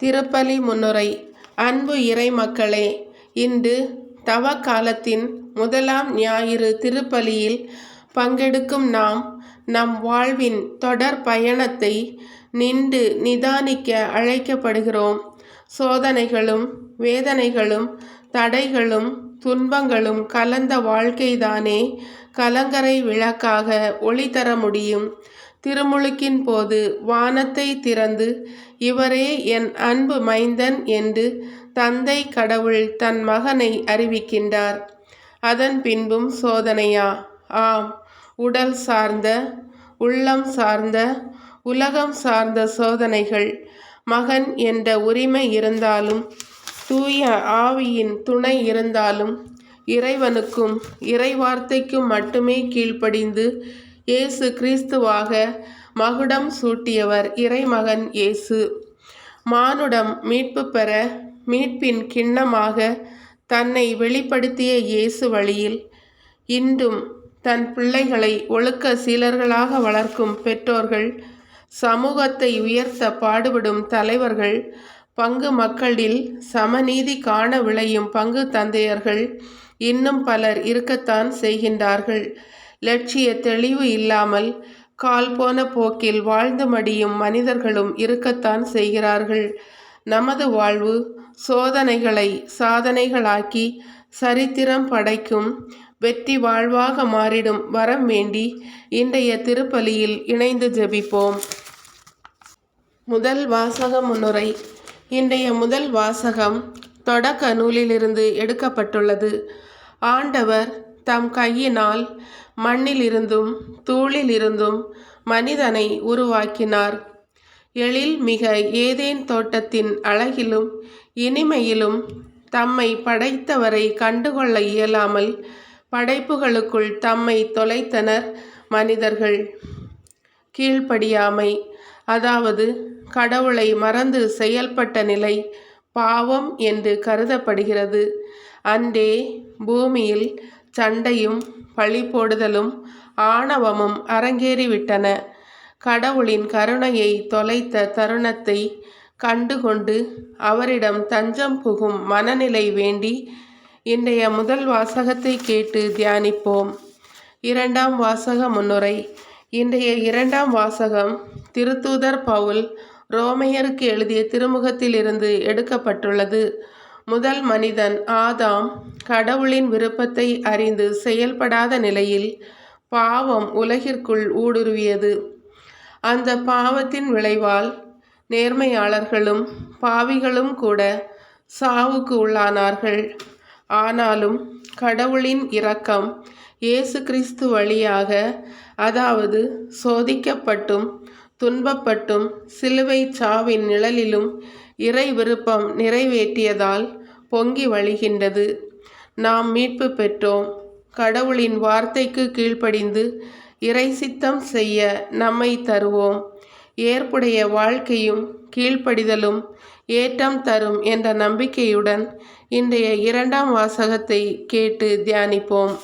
திருப்பலி முன்னுரை. அன்பு இறை மக்களே இன்று தவ காலத்தின் முதலாம் ஞாயிறு திருப்பலியில் பங்கெடுக்கும் நாம் நம் வாழ்வின் தொடர் பயணத்தை நின்று நிதானிக்க அழைக்கப்படுகிறோம். சோதனைகளும் வேதனைகளும் தடைகளும் துன்பங்களும் கலந்த வாழ்க்கைதானே. கலங்கரை விளக்காக ஒளி தர முடியும். திருமுழுக்கின் போது வானத்தை திறந்து இவரே என் அன்பு மைந்தன் என்று தந்தை கடவுள் தன் மகனை அறிவிக்கின்றார். அதன் பின்பும் சோதனையா? ஆம். உடல் சார்ந்த உள்ளம் சார்ந்த உலகம் சார்ந்த சோதனைகள். மகன் என்ற உரிமை இருந்தாலும் தூய ஆவியின் துணை இருந்தாலும் இறைவனுக்கும் இறைவார்த்தைக்கும் மட்டுமே கீழ்ப்படிந்து இயேசு கிறிஸ்துவாக மகுடம் சூட்டியவர் இறைமகன் இயேசு. மானுடம் மீட்பு பெற மீட்பின் கிண்ணமாக தன்னை வெளிப்படுத்திய இயேசு வழியில் இன்றும் தன் பிள்ளைகளை ஒழுக்க சீலர்களாக வளர்க்கும் பெற்றோர்கள் சமூகத்தை உயர்த்த பாடுபடும் தலைவர்கள் பங்கு மக்களில் சமநீதி காண விளையும் பங்கு தந்தையர்கள் இன்னும் பலர் இருக்கத்தான் செய்கின்றார்கள். லட்சிய தெளிவு இல்லாமல் கால் போன போக்கில் வாழ்ந்து மடியும் மனிதர்களும் இருக்கத்தான் செய்கிறார்கள். நமது வாழ்வு சோதனைகளை சாதனைகளாக்கி சரித்திரம் படைக்கும் வெற்றி வாழ்வாக மாறிடும் வரம் வேண்டி இன்றைய திருப்பலியில் இணைந்து ஜெபிப்போம். முதல் வாசக முன்னுரை. இன்றைய முதல் வாசகம் தொடக்க நூலிலிருந்து எடுக்கப்பட்டுள்ளது. ஆண்டவர் தம் கையினால் மண்ணிலிருந்தும் தூளிலிருந்தும் மனிதனை உருவாக்கினார். எழில் மிக ஏதேன் தோட்டத்தின் அழகிலும் இனிமையிலும் தம்மை படைத்தவரை கண்டுகொள்ள இயலாமல் படைப்புகளுக்குள் தம்மை தொலைத்தனர் மனிதர்கள். கீழ்ப்படியாமை அதாவது கடவுளை மறந்து செயல்பட்ட நிலை பாவம் என்று கருதப்படுகிறது. அன்றே பூமியில் சண்டையும் பழி போடுதலும் ஆணவமும் அரங்கேறிவிட்டன. கடவுளின் கருணையை தொலைத்த தருணத்தை கண்டுகொண்டு அவரிடம் தஞ்சம் புகும் மனநிலை வேண்டி இன்றைய முதல் வாசகத்தை கேட்டு தியானிப்போம். இரண்டாம் வாசக முன்னுரை. இன்றைய இரண்டாம் வாசகம் திருத்தூதர் பவுல் ரோமையருக்கு எழுதிய திருமுகத்திலிருந்து எடுக்கப்பட்டுள்ளது. முதல் மனிதன் ஆதாம் கடவுளின் விருப்பத்தை அறிந்து செயல்படாத நிலையில் பாவம் உலகிற்குள் ஊடுருவியது. அந்த பாவத்தின் விளைவால் நேர்மையாளர்களும் பாவிகளும் கூட சாவுக்கு உள்ளானார்கள். ஆனாலும் கடவுளின் இரக்கம் இயேசு கிறிஸ்து வழியாக அதாவது சோதிக்கப்பட்டும் துன்பப்பட்டும் சிலுவை சாவின் நிழலிலும் இறை விருப்பம் நிறைவேற்றியதால் பொங்கி வழிகின்றது. நாம் மீட்பு பெற்றோம். கடவுளின் வார்த்தைக்கு கீழ்ப்படிந்து இறை சித்தம் செய்ய நம்மை தருவோம். ஏற்புடைய வாழ்க்கையும் கீழ்ப்படிதலும் ஏற்றம் தரும் என்ற நம்பிக்கையுடன் இன்றைய இரண்டாம் வாசகத்தை கேட்டு தியானிப்போம்.